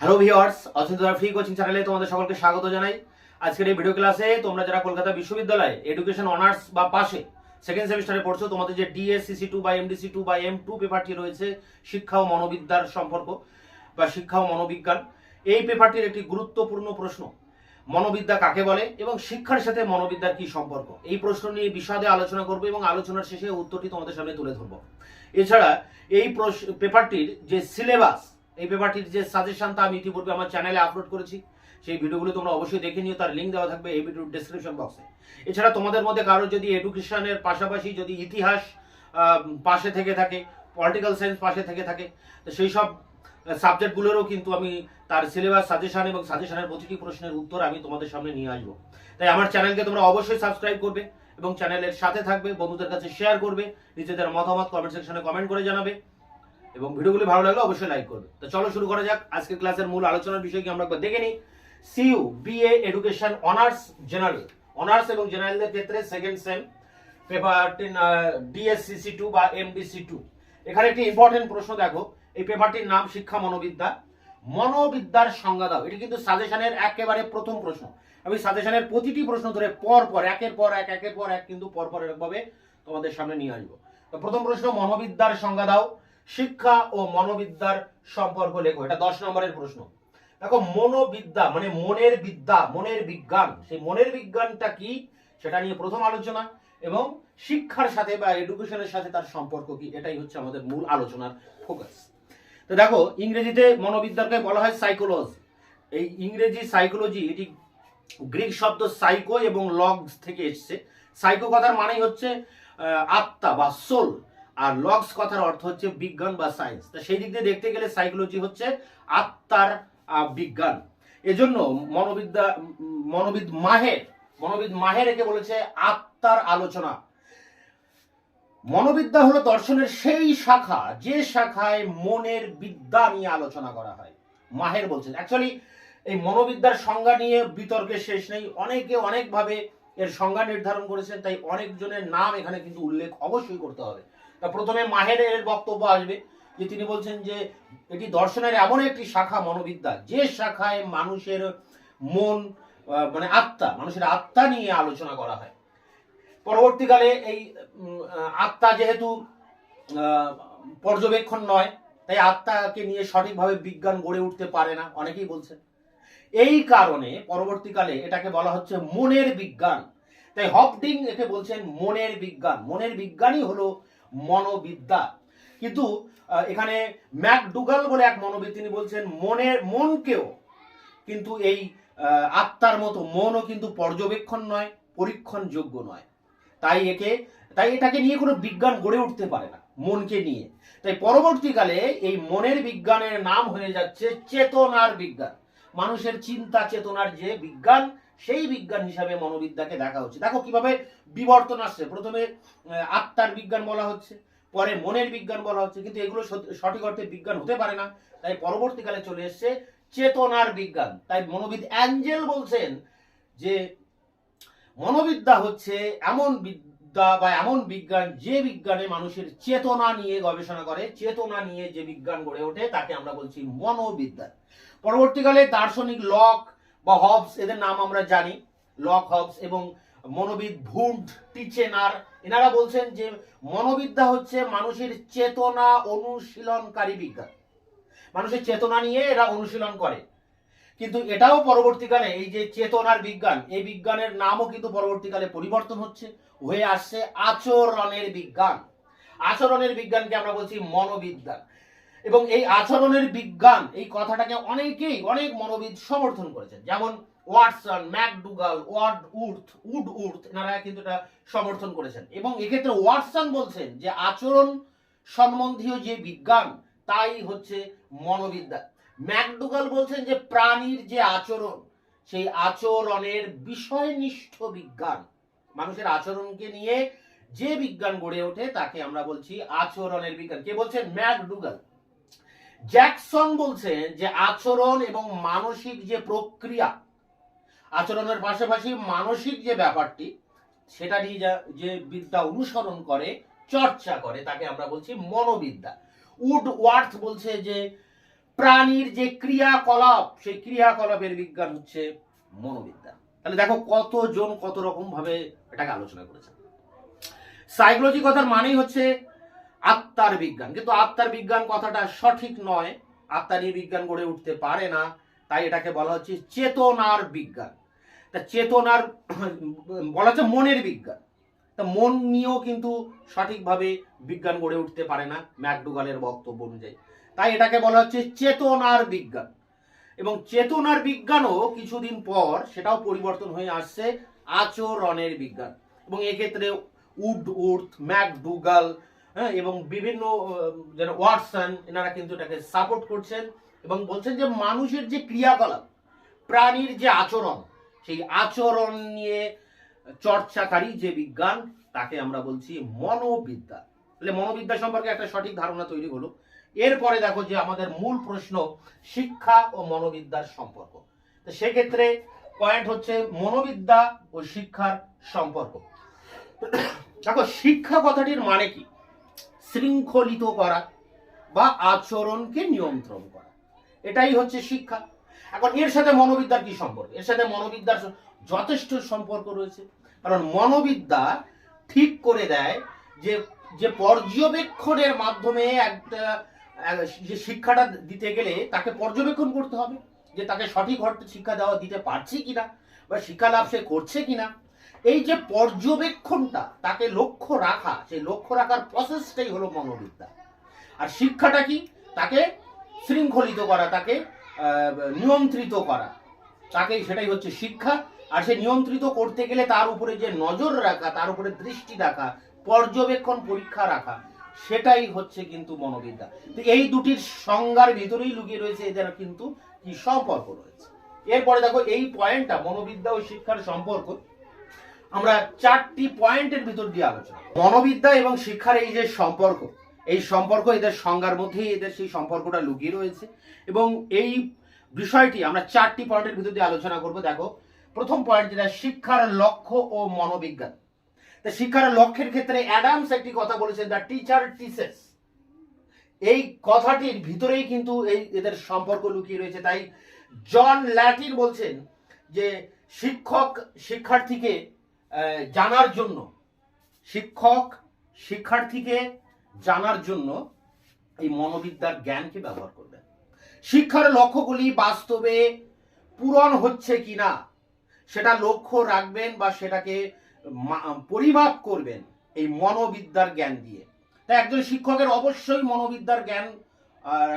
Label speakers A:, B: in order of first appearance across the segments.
A: Hello viewers অচিন্তরা free coaching চ্যানেলে তোমাদের সকলকে স্বাগত জানাই। আজকের এই ভিডিও ক্লাসে তোমরা যারা কলকাতা বিশ্ববিদ্যালয়ে এডুকেশন অনার্স বা পাশে সেকেন্ড সেমিস্টারে পড়ছো, তোমাদের যে ডিএসসিসি টু বা এমডিসি টু বা এম টু পেপারটি রয়েছে, শিক্ষা ও মনোবিদ্যার সম্পর্ক বা শিক্ষা ও মনোবিজ্ঞান, এই পেপারটির একটি গুরুত্বপূর্ণ প্রশ্ন, মনোবিদ্যা কাকে বলে এবং শিক্ষার সাথে মনোবিদ্যার কি সম্পর্ক? এই প্রশ্ন নিয়ে বিশদে আলোচনা করব এবং আলোচনার শেষে উত্তরটি তোমাদের সামনে তুলে ধরবো। এছাড়া এই পেপারটির যে সিলেবাস এই পেপারটির যে সাজেশন তা আমি ইতিপূর্বে আমার চ্যানেলে আপলোড করেছি, সেই ভিডিওগুলো তোমরা অবশ্যই দেখে নিও, তার লিঙ্ক দেওয়া থাকবে এই ভিডিওর ডেসক্রিপশন বক্সে এছাড়া তোমাদের মধ্যে কারও যদি এডুকেশনের পাশাপাশি যদি ইতিহাস পাশে থেকে থাকে পলিটিক্যাল সায়েন্স পাশে থেকে থাকে, তো সেই সব সাবজেক্টগুলোরও কিন্তু আমি তার সিলেবাস সাজেশন এবং সাজেশনের প্রতিটি প্রশ্নের উত্তর আমি তোমাদের সামনে নিয়ে আসব। তাই আমার চ্যানেলকে তোমরা অবশ্যই সাবস্ক্রাইব করবে এবং চ্যানেলের সাথে থাকবে, বন্ধুদের কাছে শেয়ার করবে, নিজেদের মতামত কমেন্ট সেকশনে কমেন্ট করে জানাবে। এবং ভিডিওগুলি ভালো লাগলে অবশ্যই লাইক করবে। তো চলো শুরু করা যাক। আজকের ক্লাসের মূল আলোচনার বিষয় কি আমরা একবার দেখে নিই। CU BA education honours general honours এবং জেনারেলদের ক্ষেত্রে সেকেন্ড সেম পেপারটি ডিএসসিসি টু বা এমডিসি টু এখানে একটি ইম্পর্টেন্ট প্রশ্ন দেখো। এই পেপারটির নাম শিক্ষা মনোবিদ্যা। মনোবিদ্যার সংজ্ঞা দাও। এটি কিন্তু সাজেশনের একেবারে প্রথম প্রশ্ন। আমি সাজেশনের প্রতিটি প্রশ্ন ধরে পর পর, একের পর এক, একের পর এক, কিন্তু পর পর একভাবে তোমাদের সামনে নিয়ে আসব। তো প্রথম প্রশ্ন, মনোবিদ্যার সংজ্ঞা দাও। শিক্ষা ও মনোবিদ্যার সম্পর্ক লেখো, এটা দশ নম্বরের প্রশ্ন। দেখো, মনোবিদ্যা মানে মনের বিদ্যা, মনের বিজ্ঞান। সেই মনের বিজ্ঞানটা কি? সেটা নিয়ে প্রথম আলোচনা। এবং শিক্ষার সাথে বা এডুকেশনের সাথে তার সম্পর্ক কি? এটাই হচ্ছে আমাদের মূল আলোচনার ফোকাস তো দেখো, ইংরেজিতে মনোবিদ্যাকে বলা হয় সাইকোলজি এই ইংরেজি সাইকোলজি এটি গ্রিক শব্দ সাইকো এবং লগস থেকে এসেছে। সাইকো কথার মানেই হচ্ছে আত্মা বা সোল আর লগস কথার অর্থ হচ্ছে বিজ্ঞান বা সায়েন্স তা সেই দিক দিয়ে দেখতে গেলে সাইকোলজি হচ্ছে আত্মার বিজ্ঞান। এজন্য মনোবিদ্যা, মনোবিদ মাহের মনোবিদ মাহের একে বলেছে আত্মার আলোচনা। মনোবিদ্যা হলো দর্শনের সেই শাখা, যে শাখায় মনের বিদ্যা নিয়ে আলোচনা করা হয়। মাহের বলছেন অ্যাকচুয়ালি এই মনোবিদ্যার সংজ্ঞা নিয়ে বিতর্কের শেষ নেই। অনেকে অনেকভাবে এর সংজ্ঞা নির্ধারণ করেছেন, তাই অনেকজনের নাম এখানে কিন্তু উল্লেখ অবশ্যই করতে হবে। তা প্রথমে মাহের এর বক্তব্য আসবে, যে তিনি বলছেন যে এটি দর্শনের এমন একটি শাখা মনোবিদ্যা, যে শাখায় মানুষের মন মানে আত্মা, মানুষের আত্মা নিয়ে আলোচনা করা হয়। পরবর্তীকালে এই আত্মা যেহেতু পর্যবেক্ষণ নয়, তাই আত্মাকে নিয়ে সঠিকভাবে বিজ্ঞান গড়ে উঠতে পারে না, অনেকেই বলছেন। এই কারণে পরবর্তীকালে এটাকে বলা হচ্ছে মনের বিজ্ঞান। তাই হপডিং একে বলছেন মনের বিজ্ঞান। মনের বিজ্ঞানই হলো মনোবিদ্যা। কিন্তু এখানে ম্যাকডুগাল বলে এক মনোবিদ তিনি বলছেন মনের মনকেও কিন্তু এই আত্মার মতো মনও কিন্তু পর্যবেক্ষণ নয়, পরীক্ষণযোগ্য নয়। তাই একে, তাই এটাকে নিয়ে কোনো বিজ্ঞান গড়ে উঠতে পারে না, মনকে নিয়ে। তাই পরবর্তীকালে এই মনের বিজ্ঞানের নাম হয়ে যাচ্ছে চেতনার বিজ্ঞান। মানুষের চিন্তা চেতনার যে বিজ্ঞান সেই বিজ্ঞান হিসাবে মনোবিদ্যাকে দেখা হচ্ছে। দেখো কীভাবে বিবর্তন আসছে। প্রথমে আত্মার বিজ্ঞান বলা হচ্ছে, পরে মনের বিজ্ঞান বলা হচ্ছে, কিন্তু এগুলো সঠিক অর্থে বিজ্ঞান হতে পারে না। তাই পরবর্তীকালে চলে এসছে চেতনার বিজ্ঞান। তাই মনোবিদ অ্যাঞ্জেল বলছেন যে, মনোবিদ্যা হচ্ছে এমন বিদ্যা বা এমন বিজ্ঞান যে বিজ্ঞানে মানুষের চেতনা নিয়ে গবেষণা করে। চেতনা নিয়ে যে বিজ্ঞান গড়ে ওঠে, তাকে আমরা বলছি মনোবিদ্যা। পরবর্তীকালে দার্শনিক লক বা হবস, এদের নাম আমরা জানি। লক, হবস এবং মনোবিদ ভুন্ড টিচেনার এনারা বলছেন যে মনোবিদ্যা হচ্ছে মানুষের চেতনা অনুশীলনকারী বিজ্ঞান। মানুষের চেতনা নিয়ে এরা অনুশীলন করে। কিন্তু এটাও পরবর্তীকালে এই যে চেতনার বিজ্ঞান, এই বিজ্ঞানের নামও কিন্তু পরবর্তীকালে পরিবর্তন হচ্ছে, হয়ে আসছে আচরণের বিজ্ঞান। আচরণের বিজ্ঞানকে আমরা বলছি মনোবিজ্ঞান এবং এই আচরণের বিজ্ঞান, এই কথাটাকে অনেকেই, অনেক মনোবিদ সমর্থন করেছেন। যেমন Watson, McDougall, Woodworth, Woodworth, এনারা কিন্তু এটা সমর্থন করেছেন। এবং এক্ষেত্রে ওয়াটসন বলছেন যে আচরণ সম্বন্ধীয় যে বিজ্ঞান, তাই হচ্ছে মনোবিদ্যা। ম্যাকডুগাল বলছেন যে প্রাণীর যে আচরণ, সেই আচরণের বিষয়নিষ্ঠ বিজ্ঞান, মানুষের আচরণকে নিয়ে যে বিজ্ঞান গড়ে ওঠে, তাকে আমরা বলছি আচরণের বিজ্ঞান। কে বলছেন? ম্যাকডুগাল। জ্যাকসন বলছেন যে আচরণ এবং মানসিক যে প্রক্রিয়া, আচরণের পাশাপাশি মানসিক যে ব্যাপারটি, সেটা নিয়ে যা- যে বিদ্যা অনুসরণ করে, চর্চা করে, তাকে আমরা বলছি মনোবিদ্যা। উড ওয়ার্থ বলছে যে প্রাণীর যে ক্রিয়াকলাপ, সেই ক্রিয়াকলাপের বিজ্ঞান হচ্ছে মনোবিদ্যা। তাহলে দেখো কতজন কত রকম ভাবে এটাকে আলোচনা করেছে। সাইকোলজি কথার মানেই হচ্ছে আত্মার বিজ্ঞান। কিন্তু আত্মার বিজ্ঞান কথাটা সঠিক নয়। আত্মা নিয়ে বিজ্ঞান গড়ে উঠতে পারে না। তাই এটাকে বলা হচ্ছে চেতনার বিজ্ঞান। তা চেতনার বলা হচ্ছে মনের বিজ্ঞান। তা মন নিয়েও কিন্তু সঠিকভাবে বিজ্ঞান গড়ে উঠতে পারে না, ম্যাকডুগালের বক্তব্য অনুযায়ী। তাই এটাকে বলা হচ্ছে চেতনার বিজ্ঞান। এবং চেতনার বিজ্ঞানও কিছুদিন পর সেটাও পরিবর্তন হয়ে আসছে আচরণের বিজ্ঞান। এবং এক্ষেত্রে উড উর্থ ম্যাকডুগাল হ্যাঁ এবং বিভিন্ন যেন ওয়াটসন, এনারা কিন্তু এটাকে সাপোর্ট করছেন এবং বলছেন যে মানুষের যে ক্রিয়াকলাপ, প্রাণীর যে আচরণ, সেই আচরণ নিয়ে চর্চাকারী যে বিজ্ঞান, তাকে আমরা বলছি মনোবিদ্যা। তাহলে মনোবিদ্যা সম্পর্কে একটা সঠিক ধারণা তৈরি হলো। এরপরে দেখো যে আমাদের মূল প্রশ্ন, শিক্ষা ও মনোবিদ্যার সম্পর্ক। তো সেক্ষেত্রে পয়েন্ট হচ্ছে মনোবিদ্যা ও শিক্ষার সম্পর্ক। দেখো, শিক্ষা কথাটির মানে কি? শৃঙ্খলিত করা বা আচরণকে নিয়ন্ত্রণ করা। এটাই হচ্ছে শিক্ষা। এখন এর সাথে মনোবিদ্যার কি সম্পর্ক? এর সাথে মনোবিদ্যার যথেষ্ট সম্পর্ক রয়েছে। কারণ মনোবিদ্যা ঠিক করে দেয় যে যে পর্যবেক্ষণের মাধ্যমে একটা, যে শিক্ষাটা দিতে গেলে তাকে পর্যবেক্ষণ করতে হবে যে তাকে সঠিক অর্থে শিক্ষা দেওয়া দিতে পারছে কিনা বা শিক্ষা লাভ সে করছে কিনা। এই যে পর্যবেক্ষণটা, তাকে লক্ষ্য রাখা সেই লক্ষ্য রাখার প্রসেসটাই হলো মনোবিদ্যা। আর শিক্ষাটা কি? তাকে শৃঙ্খলিত করা, তাকে নিয়ন্ত্রিত করা। তাকে সেটাই হচ্ছে শিক্ষা। আর সে নিয়ন্ত্রিত করতে গেলে তার উপরে যে নজর রাখা, তার উপরে দৃষ্টি রাখা, পর্যবেক্ষণ পরীক্ষা রাখা, সেটাই হচ্ছে কিন্তু মনোবিদ্যা। তো এই দুটির সংজ্ঞার ভিতরেই লুকিয়ে রয়েছে এদের কিন্তু কি সম্পর্ক রয়েছে। এরপরে দেখো, এই পয়েন্টটা মনোবিদ্যা ও শিক্ষার সম্পর্ক আমরা চারটি পয়েন্টের ভিতর দিয়ে আলোচনা মনোবিদ্যা এবং শিক্ষার এই যে সম্পর্ক, এই সম্পর্ক এদের সংজ্ঞার মধ্যেই এদের সেই সম্পর্কটা লুকিয়ে রয়েছে এবং এই বিষয়টি আমরা চারটি পয়েন্টের ভিতর দিয়ে আলোচনা করব। দেখো, প্রথম পয়েন্ট যেটা, শিক্ষার লক্ষ্য ও মনোবিজ্ঞান। তা শিক্ষার লক্ষ্যের ক্ষেত্রে অ্যাডামস একটি কথা বলেছেন, দ্য টিচার টিসেস এই কথাটির ভিতরেই কিন্তু এই এদের সম্পর্ক লুকিয়ে রয়েছে। তাই জন ল্যাটিন বলছেন যে, শিক্ষক, শিক্ষার্থীকে জানার জন্য, শিক্ষক, শিক্ষার্থীকে জানার জন্য এই মনোবিদ্যার জ্ঞানকে ব্যবহার করবেন। শিক্ষার লক্ষ্যগুলি বাস্তবে পূরণ হচ্ছে কি না সেটা লক্ষ্য রাখবেন বা সেটাকে পরিমাপ করবেন এই মনোবিদ্যার জ্ঞান দিয়ে। তাই একজন শিক্ষকের অবশ্যই মনোবিদ্যার জ্ঞান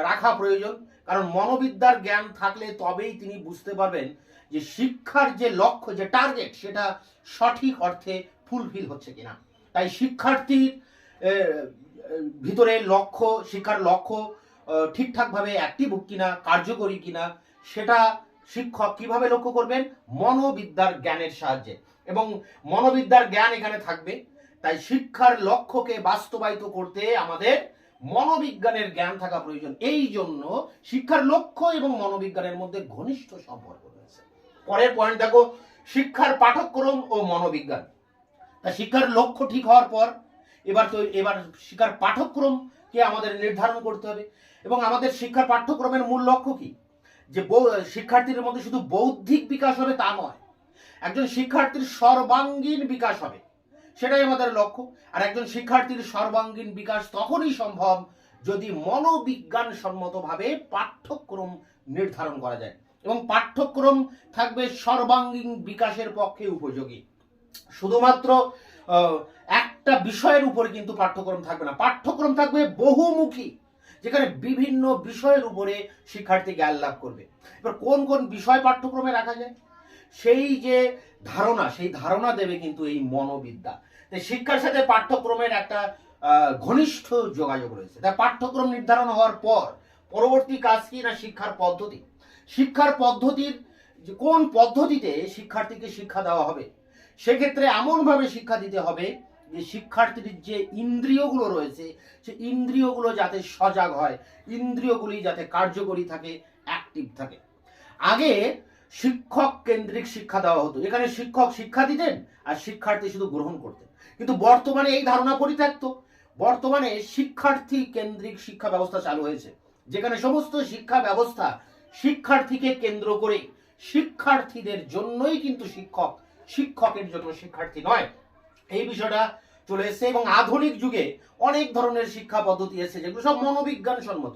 A: রাখা প্রয়োজন। কারণ মনোবিদ্যার জ্ঞান থাকলে তবেই তিনি বুঝতে পারবেন যে শিক্ষার যে লক্ষ্য, যে টার্গেট সেটা সঠিক অর্থে ফুলফিল হচ্ছে কিনা। তাই শিক্ষার্থীর ভিতরে লক্ষ্য, শিক্ষার লক্ষ্য ঠিকঠাকভাবে অ্যাক্টিভ কিনা, কার্যকরী কিনা, সেটা শিক্ষক কীভাবে লক্ষ্য করবেন? মনোবিদ্যার জ্ঞানের সাহায্যে। এবং মনোবিদ্যার জ্ঞান এখানে থাকবে। তাই শিক্ষার লক্ষ্যকে বাস্তবায়িত করতে আমাদের মনোবিজ্ঞানের জ্ঞান থাকা প্রয়োজন। এই জন্য শিক্ষার লক্ষ্য এবং মনোবিজ্ঞানের মধ্যে ঘনিষ্ঠ সম্পর্ক রয়েছে। পরের পয়েন্ট দেখো, শিক্ষার পাঠ্যক্রম ও মনোবিজ্ঞান। তা শিক্ষার লক্ষ্য ঠিক হওয়ার পর এবার তো এবার শিক্ষার পাঠ্যক্রমকে আমাদের নির্ধারণ করতে হবে। এবং আমাদের শিক্ষার পাঠ্যক্রমের মূল লক্ষ্য কি? যে শিক্ষার্থীর মধ্যে শুধু বৌদ্ধিক বিকাশ হবে তা নয়, একজন শিক্ষার্থীর সর্বাঙ্গীন বিকাশ হবে। সেটাই আমাদের লক্ষ্য। আর একজন শিক্ষার্থীর সর্বাঙ্গীন বিকাশ তখনই সম্ভব যদি মনোবিজ্ঞান সম্মতভাবে পাঠ্যক্রম নির্ধারণ করা যায়। এবং পাঠ্যক্রম থাকবে সর্বাঙ্গীন বিকাশের পক্ষে উপযোগী। শুধুমাত্র একটা বিষয়ের উপরে কিন্তু পাঠ্যক্রম থাকবে না। পাঠ্যক্রম থাকবে বহুমুখী, যেখানে বিভিন্ন বিষয়ের উপরে শিক্ষার্থী জ্ঞান লাভ করবে। এবার কোন কোন বিষয় পাঠ্যক্রমে রাখা যায়? সেই যে ধারণা, সেই ধারণা দেবে কিন্তু এই মনোবিদ্যা। শিক্ষার সাথে পাঠ্যক্রমের একটা ঘনিষ্ঠ যোগাযোগ রয়েছে। তাই পাঠ্যক্রম নির্ধারণ হওয়ার পর পরবর্তী কাজ কি? না শিক্ষার পদ্ধতি। শিক্ষার পদ্ধতির কোন পদ্ধতিতে শিক্ষার্থীকে শিক্ষা দেওয়া হবে? সেক্ষেত্রে এমনভাবে শিক্ষা দিতে হবে যে শিক্ষার্থীর যে ইন্দ্রিয়গুলো রয়েছে, সে ইন্দ্রিয়গুলো যাতে সজাগ হয়, ইন্দ্রিয়গুলি যাতে কার্যকরী থাকে অ্যাক্টিভ থাকে। আগে শিক্ষক কেন্দ্রিক শিক্ষা দেওয়া হতো। এখানে শিক্ষক শিক্ষা দিতেন আর শিক্ষার্থী শুধু গ্রহণ করতেন। কিন্তু বর্তমানে এই ধারণা পরিত্যক্ত। বর্তমানে শিক্ষার্থী কেন্দ্রিক শিক্ষা ব্যবস্থা চালু হয়েছে, যেখানে সমস্ত শিক্ষা ব্যবস্থা শিক্ষার্থীকে কেন্দ্র করে শিক্ষার্থীদের জন্যই কিন্তু শিক্ষক, শিক্ষকের জন্য শিক্ষার্থী নয়। এই বিষয়টা চলে এসেছে এবং আধুনিক যুগে অনেক ধরনের শিক্ষা পদ্ধতি এসেছে, যেগুলো সব মনোবিজ্ঞান সম্মত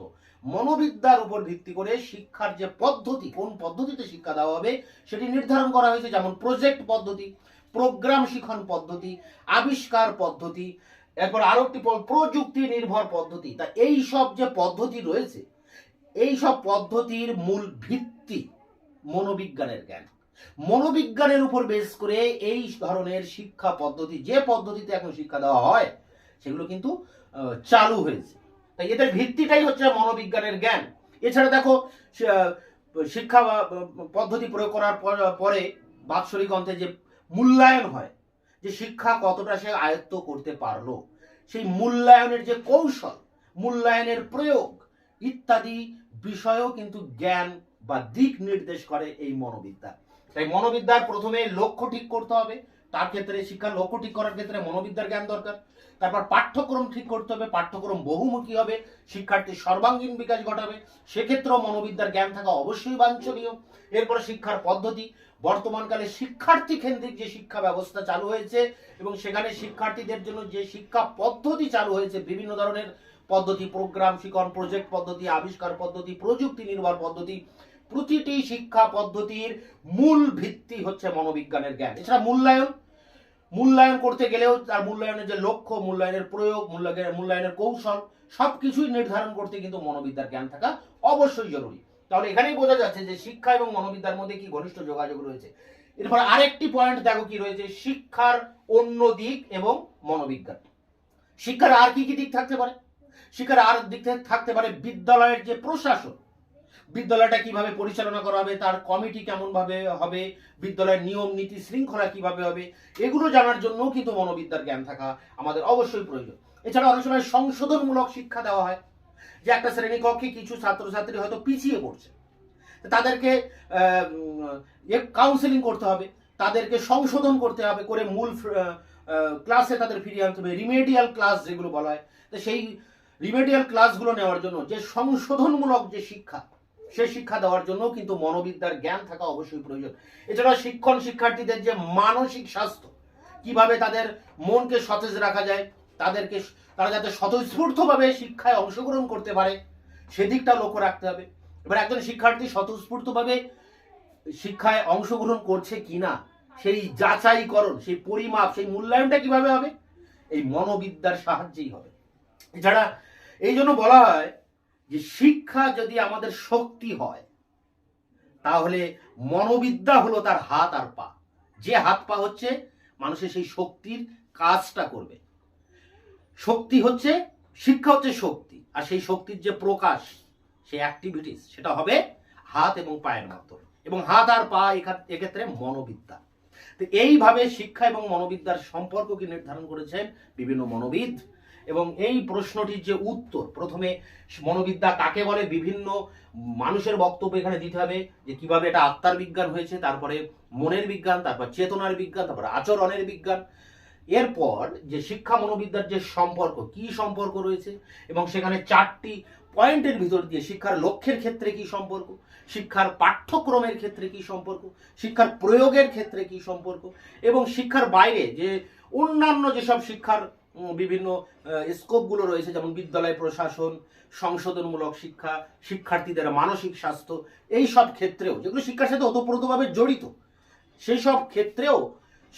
A: মনোবিদ্যার উপর ভিত্তি করে শিক্ষার যে পদ্ধতি, কোন পদ্ধতিতে শিক্ষা দেওয়া হবে, সেটি নির্ধারণ করা হয়েছে যেমন প্রজেক্ট পদ্ধতি প্রোগ্রাম শিখন পদ্ধতি, আবিষ্কার পদ্ধতি, এরপর আরও একটি প্রযুক্তি নির্ভর পদ্ধতি। তা এই সব যে পদ্ধতি রয়েছে, এই সব পদ্ধতির মূল ভিত্তি মনোবিজ্ঞানের জ্ঞান। মনোবিজ্ঞানের উপর বেস করে এই ধরনের শিক্ষা পদ্ধতি, যে পদ্ধতিতে এখন শিক্ষা দেওয়া হয়, সেগুলো কিন্তু চালু হয়েছে। তাই এদের ভিত্তিটাই হচ্ছে মনোবিজ্ঞানের জ্ঞান। এছাড়া দেখো শিক্ষা পদ্ধতি প্রয়োগ করার পর- পরে বাৎসরিক অন্তে যে মূল্যায়ন হয়, যে শিক্ষা কতটা সে আয়ত্ত করতে পারল, সেই মূল্যায়নের যে কৌশল, মূল্যায়নের প্রয়োগ ইত্যাদি বিষয়ও কিন্তু জ্ঞান বা দিক নির্দেশ করে এই মনোবিদ্যা। তাই মনোবিদ্যার প্রথমে লক্ষ্য ঠিক করতে হবে, তার ক্ষেত্রে শিক্ষার লক্ষ্য ঠিক করার ক্ষেত্রে মনোবিদ্যার জ্ঞান দরকার। তারপর পাঠ্যক্রম ঠিক করতে হবে, পাঠ্যক্রম বহুমুখী হবে শিক্ষার্থীর সর্বাঙ্গীন বিকাশ ঘটাবে, সেক্ষেত্রেও মনোবিদ্যার জ্ঞান থাকা অবশ্যই বাঞ্ছনীয়। এরপরে শিক্ষার পদ্ধতি, বর্তমানকালে শিক্ষার্থী কেন্দ্রিক যে শিক্ষা ব্যবস্থা চালু হয়েছে এবং সেখানে শিক্ষার্থীদের জন্য যে শিক্ষা পদ্ধতি চালু হয়েছে, বিভিন্ন ধরনের পদ্ধতি, প্রোগ্রাম শিখন প্রজেক্ট পদ্ধতি, আবিষ্কার পদ্ধতি, প্রযুক্তি নির্ভর পদ্ধতি, প্রতিটি শিক্ষা পদ্ধতির মূল ভিত্তি হচ্ছে মনোবিজ্ঞানের জ্ঞান। এছাড়া মূল্যায়ন মূল্যায়ন করতে গেলেও তার মূল্যায়নের যে লক্ষ্য, মূল্যায়নের প্রয়োগ, মূল্যায়নের মূল্যায়নের কৌশল, সবকিছুই নির্ধারণ করতে কিন্তু মনোবিদ্যার জ্ঞান থাকা অবশ্যই জরুরি। তাহলে এখানেই বোঝা যাচ্ছে যে শিক্ষা এবং মনোবিদ্যার মধ্যে কি ঘনিষ্ঠ যোগাযোগ রয়েছে। এরপর আরেকটি পয়েন্ট দেখো কি রয়েছে, শিক্ষার অন্য দিক এবং মনোবিজ্ঞান। শিক্ষার আর কি কি দিক থাকতে পারে? শিক্ষার আর দিক থেকে থাকতে পারে বিদ্যালয়ের যে প্রশাসন। বিদ্যালয়টা কীভাবে পরিচালনা করা হবে, তার কমিটি কেমন ভাবে হবে, বিদ্যালয়ের নিয়ম, নীতি, শৃঙ্খলা কীভাবে হবে, এগুলো জানার জন্য কিন্তু মনোবিদ্যার জ্ঞান থাকা আমাদের অবশ্যই প্রয়োজন। এছাড়া অনেক সময় সংশোধনমূলক শিক্ষা দেওয়া হয়, যে একটা শ্রেণীকক্ষে কিছু ছাত্রছাত্রী হয়তো পিছিয়ে পড়ছে। তাদেরকে কাউন্সেলিং করতে হবে, তাদেরকে সংশোধন করতে হবে করে মূল ক্লাসে তাদের ফিরিয়ে আনতে হবে রিমেডিয়াল ক্লাস যেগুলো বলা হয়। তো সেই রিমেডিয়াল ক্লাসগুলো নেওয়ার জন্য যে সংশোধনমূলক যে শিক্ষা সেই শিক্ষা দেওয়ার জন্য কিন্তু মনোবিদ্যার জ্ঞান থাকা অবশ্যই প্রয়োজন। এছাড়া শিক্ষণ শিক্ষার্থীদের যে মানসিক স্বাস্থ্য, কীভাবে তাদের মনকে সতেজ রাখা যায়, তাদেরকে তারা যাতে স্বতঃস্ফূর্তভাবে শিক্ষায় অংশগ্রহণ করতে পারে, সেদিকটা লক্ষ্য রাখতে হবে। এবার একজন শিক্ষার্থী স্বতঃস্ফূর্তভাবে শিক্ষায় অংশগ্রহণ করছে কি না সেই যাচাইকরণ, সেই পরিমাপ, সেই মূল্যায়নটা কীভাবে হবে? এই মনোবিদ্যার সাহায্যেই হবে। এছাড়া এই জন্য বলা হয় যে শিক্ষা যদি আমাদের শক্তি হয়, তাহলে মনোবিদ্যা হলো তার হাত আর পা। যে হাত পা হচ্ছে মানুষের সেই শক্তির কাজটা করবে। শক্তি হচ্ছে, শিক্ষা হচ্ছে শক্তি, আর সেই শক্তির যে প্রকাশ, সেই অ্যাক্টিভিটিস সেটা হবে হাত এবং পায়ের মাধ্যমে। এবং হাত আর পা এক্ষেত্রে মনোবিদ্যা। তো এইভাবে শিক্ষা এবং মনোবিদ্যার সম্পর্ককে নির্ধারণ করেছেন বিভিন্ন মনোবিদ। এবং এই প্রশ্নটির যে উত্তর, প্রথমে মনোবিদ্যা কাকে বলে, বিভিন্ন মানুষের বক্তব্য এখানে দিতে হবে, যে কীভাবে এটা আত্মার বিজ্ঞান হয়েছে, তারপরে মনের বিজ্ঞান, তারপর চেতনার বিজ্ঞান, তারপর আচরণের বিজ্ঞান। এরপর যে শিক্ষা মনোবিদ্যার যে সম্পর্ক, কি সম্পর্ক রয়েছে, এবং সেখানে চারটি পয়েন্টের ভিতর দিয়ে শিক্ষার লক্ষ্যের ক্ষেত্রে কি সম্পর্ক, শিক্ষার পাঠ্যক্রমের ক্ষেত্রে কি সম্পর্ক, শিক্ষার প্রয়োগের ক্ষেত্রে কি সম্পর্ক, এবং শিক্ষার বাইরে যে অন্যান্য যেসব শিক্ষার বিভিন্ন স্কোপগুলো রয়েছে, যেমন বিদ্যালয় প্রশাসন, সংশোধনমূলক শিক্ষা, শিক্ষার্থীদের মানসিক স্বাস্থ্য, এই সব ক্ষেত্রেও, যেগুলো শিক্ষার সাথে ওতপ্রোতভাবে জড়িত, সেই সব ক্ষেত্রেও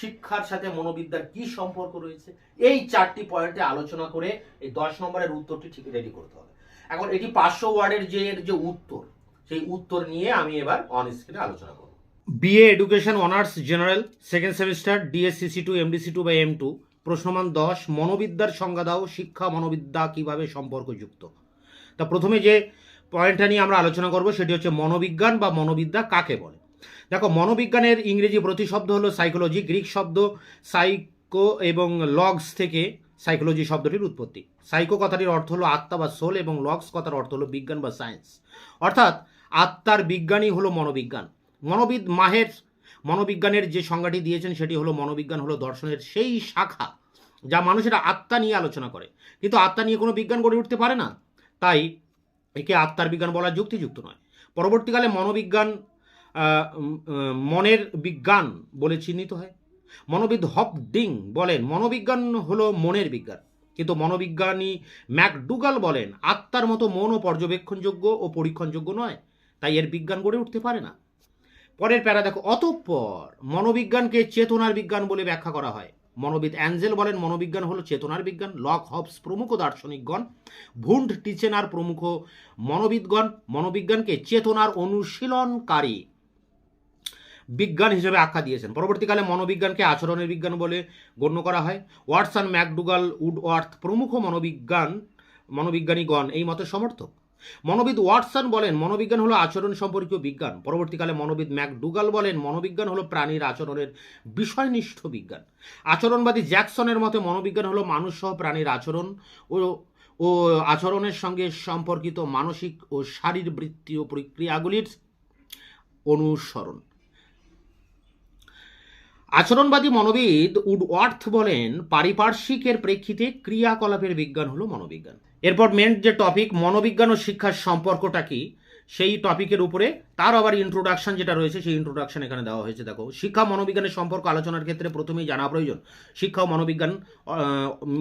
A: শিক্ষার সাথে মনোবিদ্যার কি সম্পর্ক রয়েছে, এই চারটি পয়েন্টে আলোচনা করে এই দশ নম্বরের উত্তরটি ঠিক রেডি করতে হবে। এখন এটি পাঁচশো ওয়ার্ডের যে এর যে উত্তর, সেই উত্তর নিয়ে আমি এবার অন স্ক্রিনে আলোচনা করব। BA education honours general second semester DSCC two MDC two বা এম টু প্রশ্নমান দশ, মনোবিদ্যার সংজ্ঞা দাও, শিক্ষা, মনোবিদ্যা কীভাবে সম্পর্কযুক্ত? তা প্রথমে যে পয়েন্টটা নিয়ে আমরা আলোচনা করব সেটি হচ্ছে মনোবিজ্ঞান বা মনোবিদ্যা কাকে বলে? দেখো, মনোবিজ্ঞানের ইংরেজি প্রতিশব্দ হলো সাইকোলজি গ্রিক শব্দ সাইকো এবং লগস থেকে সাইকোলজি শব্দটির উৎপত্তি। সাইকো কথাটির অর্থ হলো আত্মা বা সোল এবং লগস কথার অর্থ হলো বিজ্ঞান বা সায়েন্স অর্থাৎ আত্মার বিজ্ঞানই হলো মনোবিজ্ঞান। মনোবিদ মাহের মনোবিজ্ঞানের যে সংজ্ঞাটি দিয়েছেন সেটি হলো মনোবিজ্ঞান হলো দর্শনের সেই শাখা যা মানুষেরা আত্মা নিয়ে আলোচনা করে। কিন্তু আত্মা নিয়ে কোনো বিজ্ঞান গড়ে উঠতে পারে না। তাই একে আত্মার বিজ্ঞান বলা যুক্তিযুক্ত নয়। পরবর্তীকালে মনোবিজ্ঞান মনের বিজ্ঞান বলে চিহ্নিত হয়। মনোবিদ হপ ডিং বলেন, মনোবিজ্ঞান হলো মনের বিজ্ঞান। কিন্তু মনোবিজ্ঞানী ম্যাকডুগাল বলেন, আত্মার মতো মনও পর্যবেক্ষণযোগ্য ও পরীক্ষণযোগ্য নয়। তাই এর বিজ্ঞান গড়ে উঠতে পারে না। পরের প্যারা দেখো, অতঃপর মনোবিজ্ঞানকে চেতনার বিজ্ঞান বলে ব্যাখ্যা করা হয়। মনোবিদ অ্যাঞ্জেল বলেন, মনোবিজ্ঞান হলো চেতনার বিজ্ঞান। লক হবস প্রমুখ দার্শনিকগণ, ভুন্ড টিচেনার প্রমুখ মনোবিদগণ, মনোবিজ্ঞানকে চেতনার অনুশীলনকারী বিজ্ঞান হিসেবে আখ্যা দিয়েছেন। পরবর্তীকালে মনোবিজ্ঞানকে আচরণের বিজ্ঞান বলে গণ্য করা হয়। ওয়াটসন ম্যাকডুগাল উডওয়ার্থ প্রমুখ মনোবিজ্ঞান, মনোবিজ্ঞানীগণ এই মতের সমর্থক। মনোবিদ ওয়াটসন বলেন, মনোবিজ্ঞান হলো আচরণ সম্পর্কীয় বিজ্ঞান। পরবর্তীকালে মনোবিদ ম্যাকডুগাল বলেন, মনোবিজ্ঞান হলো প্রাণীর আচরণের বিষয়নিষ্ঠ বিজ্ঞান। আচরণবাদী জ্যাকসনের মতে, মনোবিজ্ঞান হলো মানুষ সহ প্রাণীর আচরণ ও ও আচরণের সঙ্গে সম্পর্কিত মানসিক ও শারীরবৃত্তীয় প্রক্রিয়াগুলির অনুসরণ। আচরণবাদী মনোবিদ উড ওয়ার্থ বলেন, পারিপার্শ্বিকের প্রেক্ষিতে ক্রিয়াকলাপের বিজ্ঞান হলো মনোবিজ্ঞান। এরপর মেন যে টপিক, মনোবিজ্ঞান ও শিক্ষার সম্পর্কটা কি? সেই টপিকের উপরে তার আবার ইন্ট্রোডাকশন যেটা রয়েছে, সেই ইন্ট্রোডাকশন এখানে দেওয়া হয়েছে। দেখো, শিক্ষা মনোবিজ্ঞানের সম্পর্ক আলোচনার ক্ষেত্রে প্রথমেই জানা প্রয়োজন। শিক্ষা ও মনোবিজ্ঞান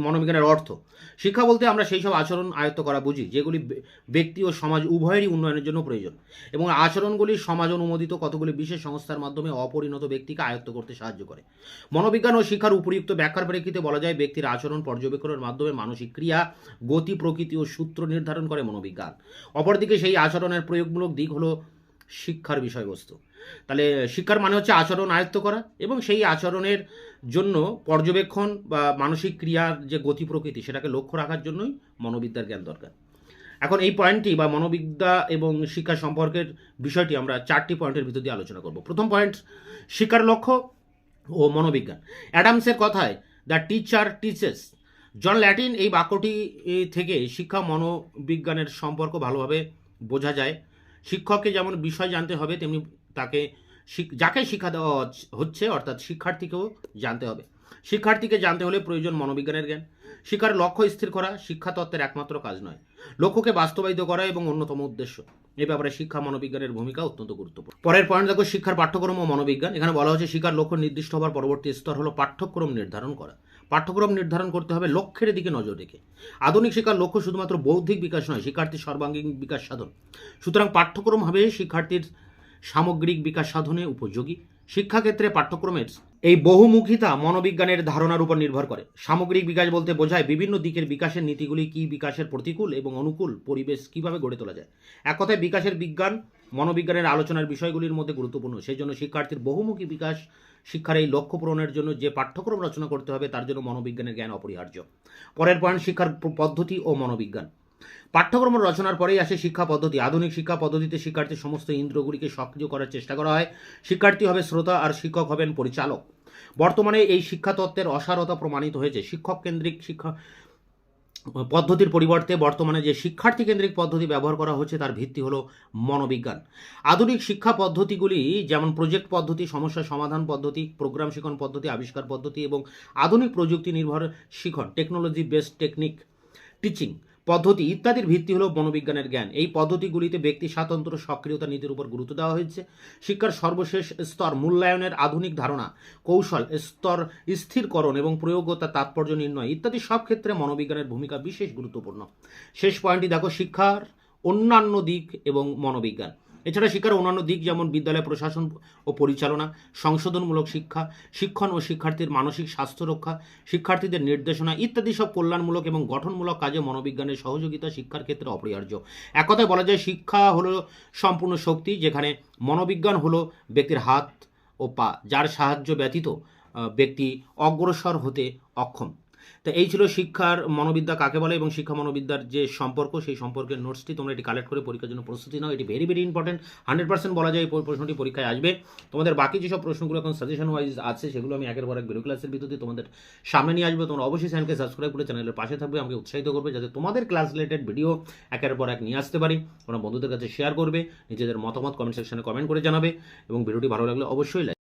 A: মনোবিজ্ঞানের অর্থ। শিক্ষা বলতে আমরা সেই সব আচরণ আয়ত্ত করা বুঝি, যেগুলি ব্যক্তি ও সমাজ উভয়েরই উন্নয়নের জন্য প্রয়োজন। এবং আচরণগুলি সমাজ অনুমোদিত কতগুলি বিশেষ সংস্থার মাধ্যমে অপরিণত ব্যক্তিকে আয়ত্ত করতে সাহায্য করে। মনোবিজ্ঞান ও শিক্ষার উপযুক্ত ব্যাখ্যার প্রেক্ষিতে বলা যায়, ব্যক্তির আচরণ পর্যবেক্ষণের মাধ্যমে মানসিক ক্রিয়া, গতি, প্রকৃতি ও সূত্র নির্ধারণ করে মনোবিজ্ঞান। অপরদিকে সেই আচরণের প্রয়োগমূলক দিক হলো শিক্ষার বিষয়বস্তু। তাহলে শিক্ষার মানে হচ্ছে আচরণ আয়ত্ত করা এবং সেই আচরণের জন্য পর্যবেক্ষণ বা মানসিক ক্রিয়ার যে গতি প্রকৃতি, সেটাকে লক্ষ্য রাখার জন্যই মনোবিদ্যার জ্ঞান দরকার। এখন এই পয়েন্টটি বা মনোবিদ্যা এবং শিক্ষা সম্পর্কের বিষয়টি আমরা চারটি পয়েন্টের ভিতর দিয়ে আলোচনা করব। প্রথম পয়েন্ট, শিক্ষার লক্ষ্য ও মনোবিজ্ঞান। অ্যাডামসের কথায়, the teacher teaches. John Latin এই বাক্যটি থেকে শিক্ষা মনোবিজ্ঞানের সম্পর্ক ভালোভাবে বোঝা যায়। শিক্ষককে যেমন বিষয় জানতে হবে, তেমনি তাকে যাকে শিক্ষা দেওয়া হচ্ছে অর্থাৎ শিক্ষার্থীকেও জানতে হবে। শিক্ষার্থীকে জানতে হলে প্রয়োজন মনোবিজ্ঞানের জ্ঞান। শিক্ষার লক্ষ্য স্থির করা শিক্ষা তত্ত্বের একমাত্র কাজ নয়। লক্ষ্যকে বাস্তবায়িত করা এবং অন্যতম উদ্দেশ্য। এ ব্যাপারে শিক্ষা মনোবিজ্ঞানের ভূমিকা অত্যন্ত গুরুত্বপূর্ণ। পরের পয়েন্ট দেখো, শিক্ষার পাঠ্যক্রম ও মনোবিজ্ঞান। এখানে বলা হচ্ছে শিক্ষার লক্ষ্য নির্দিষ্ট হওয়ার পরবর্তী স্তর হলো পাঠ্যক্রম নির্ধারণ করা। পাঠ্যক্রম নির্ধারণ করতে হবে লক্ষ্যের দিকে নজর রেখে। আধুনিক শিক্ষার লক্ষ্য শুধুমাত্র বৌদ্ধিক বিকাশ নয়, শিক্ষার্থীর সর্বাঙ্গীন বিকাশ সাধন। সুতরাং পাঠ্যক্রম হবে শিক্ষার্থীর সামগ্রিক বিকাশ সাধনে উপযোগী। শিক্ষাক্ষেত্রে পাঠ্যক্রমের এই বহুমুখিতা মনোবিজ্ঞানের ধারণার উপর নির্ভর করে। সামগ্রিক বিকাশ বলতে বোঝায় বিভিন্ন দিকের বিকাশের নীতিগুলি, কি বিকাশের প্রতিকূল এবং অনুকূল পরিবেশ কীভাবে গড়ে তোলা যায়। এক কথায় বিকাশের বিজ্ঞান মনোবিজ্ঞানের আলোচনার বিষয়গুলির মধ্যে গুরুত্বপূর্ণ। সেই জন্য শিক্ষার্থীর বহুমুখী বিকাশ, শিক্ষার এই লক্ষ্য পূরণের জন্য যে পাঠ্যক্রম রচনা করতে হবে, তার জন্য মনোবিজ্ঞানের জ্ঞান অপরিহার্য। পরের পয়েন্ট, শিক্ষার পদ্ধতি ও মনোবিজ্ঞান। পাঠ্যক্রম রচনার পরেই আসে শিক্ষা পদ্ধতি। আধুনিক শিক্ষা পদ্ধতিতে শিক্ষার্থীর সমস্ত ইন্দ্রগুলিকে সক্রিয় করার চেষ্টা করা হয়। শিক্ষার্থী হবে শ্রোতা আর শিক্ষক হবেন পরিচালক। বর্তমানে এই শিক্ষা তত্ত্বের অসারতা প্রমাণিত হয়েছে। শিক্ষক কেন্দ্রিক শিক্ষা পদ্ধতির পরিবর্তে বর্তমানে যে শিক্ষার্থী কেন্দ্রিক পদ্ধতি ব্যবহার করা হচ্ছে, তার ভিত্তি হলো মনোবিজ্ঞান। আধুনিক শিক্ষা পদ্ধতিগুলি যেমন প্রজেক্ট পদ্ধতি, সমস্যা সমাধান পদ্ধতি, প্রোগ্রাম শিখন পদ্ধতি, আবিষ্কার পদ্ধতি এবং আধুনিক প্রযুক্তি নির্ভর শিখন টেকনোলজি বেসড টেকনিক টিচিং পদ্ধতি ইত্যাদির ভিত্তি হলো মনোবিজ্ঞানের জ্ঞান। এই পদ্ধতিগুলিতে ব্যক্তি স্বাতন্ত্র সক্রিয়তা নীতির উপর গুরুত্ব দেওয়া হয়েছে। শিক্ষার সর্বশেষ স্তর মূল্যায়নের আধুনিক ধারণা, কৌশল, স্তর স্থিরকরণ এবং প্রয়োগতা তাৎপর্য নির্ণয় ইত্যাদি সব ক্ষেত্রে মনোবিজ্ঞানের ভূমিকা বিশেষ গুরুত্বপূর্ণ। শেষ পয়েন্টটি দেখো, শিক্ষার অন্যান্য দিক এবং মনোবিজ্ঞান। এছাড়া শিক্ষার অন্যান্য দিক যেমন বিদ্যালয় প্রশাসন ও পরিচালনা, সংশোধনমূলক শিক্ষা, শিক্ষণ ও শিক্ষার্থীর মানসিক স্বাস্থ্য রক্ষা, শিক্ষার্থীদের নির্দেশনা ইত্যাদি সব কল্যাণমূলক এবং গঠনমূলক কাজে মনোবিজ্ঞানের সহযোগিতা শিক্ষার ক্ষেত্রে অপরিহার্য। এক কথায় বলা যায়, শিক্ষা হলো সম্পূর্ণ শক্তি যেখানে মনোবিজ্ঞান হলো ব্যক্তির হাত ও পা, যার সাহায্য ব্যতীত ব্যক্তি অগ্রসর হতে অক্ষম। তো এই ছিল শিক্ষার মনোবিদ্যা কাকে বলে এবং শিক্ষা মনোবিদ্যার যে সম্পর্ক, সেই সম্পর্কের নোটসটি তোমরা এটি কালেক্ট করে পরীক্ষার জন্য প্রস্তুতি নাও। এটি very very important hundred percent বলা যায় এই প্রশ্নটি পরীক্ষায় আসবে। তোমাদের বাকি যেসব প্রশ্নগুলো এখন সাজেশন ওয়াইজ আছে, সেগুলো আমি একের পর এক ভিডিও ক্লাসের ভিতরে তোমাদের সামনে নিয়ে আসবে। তোমরা অবশ্যই চ্যানেলকে সাবস্ক্রাইব করে চ্যানেলের পাশে থাকবে। আমাকে উৎসাহিত করবে যাতে তোমাদের ক্লাস রিলেটেড ভিডিও একের পর এক নিয়ে আসতে পারি। তোমরা বন্ধুদের কাছে শেয়ার করবে, নিজেদের মতামত কমেন্ট সেকশনে কমেন্ট করে জানাবে এবং ভিডিওটি ভালো লাগলে অবশ্যই